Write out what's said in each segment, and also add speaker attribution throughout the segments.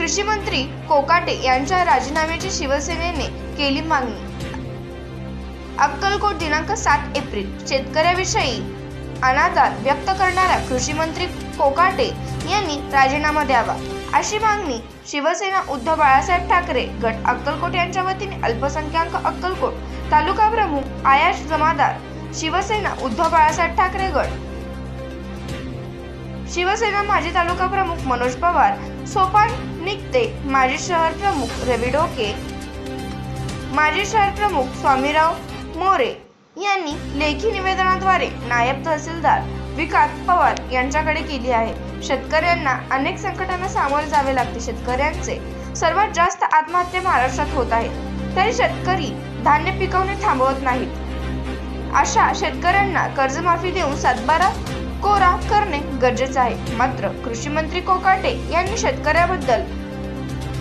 Speaker 1: कृषी मंत्री कोकाटे यांच्या राजीनाम्याची शिवसेनेने केली मागणी. अक्कलकोट दिनांक सात एप्रिल. शेतकऱ्याविषयी अनादार व्यक्त करणाऱ्या कृषी मंत्री कोकाटे यांनी राजीनामा द्यावा. अशी मागणी शिवसेना उद्धव बाळासाहेब ठाकरे गट अक्कलकोट यांच्या वतीने अल्पसंख्याक अक्कलकोट तालुका प्रमुख आयाश जमादार शिवसेना उद्धव बाळासाहेब ठाकरे गट शिवसेना माजी तालुका प्रमुख मनोज पवार सोपान निकते माजी शहर प्रमुख रवी डोके. माजी शहर प्रमुख स्वामीराव मोरे यांनी लेखी निवेदनाद्वारे नायब तहसीलदार विकास पवार यांच्याकडे केली आहे. शेतकऱ्यांना अनेक संकटांना सामोरे जावे लागते शेतकऱ्यांचे. सर्वात जास्त आत्महत्या महाराष्ट्रात होत आहेत. तरी शेतकरी धान्य पिकवणे थांबवत नाहीत. अशा शेतकऱ्यांना कर्जमाफी देऊन सातबारा कोरा करणे गरजेचे आहे. मात्र कृषी मंत्री कोकाटे यांनी शेतकऱ्याबद्दल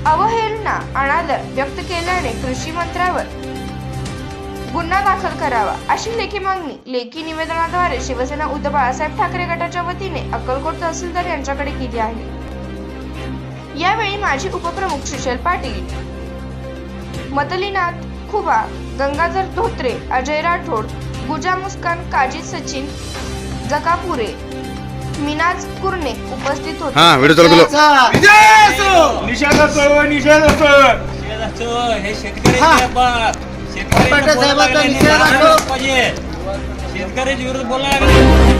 Speaker 1: अवहेलना अनादर व्यक्त केल्याने कृषी मंत्र्यावर गुन्हा दाखल करावा अशी लेखी मागणी लेखी निवेदनाद्वारे शिवसेना उद्धव बाळासाहेब ठाकरे गटाच्या वतीने अक्कलकोट तहसीलदार यांच्याकडे केली आहे. यावेळी माजी उपप्रमुख सुशील पाटील मतलीनाथ खुबा गंगाधर धोत्रे अजय राठोड गुजा मुस्कान काजी सचिन जकापुरे मिनाज कुर्णे उपस्थित होते.
Speaker 2: हा व्हिडिओ चालू केलो.
Speaker 3: निषेध असो निषेध असो
Speaker 4: निषेध असो, हे शेतकऱ्याचे बाप. शेतकऱ्याच्या
Speaker 5: साहेबांचा
Speaker 4: बोलायला शेतकऱ्याच्या लागले.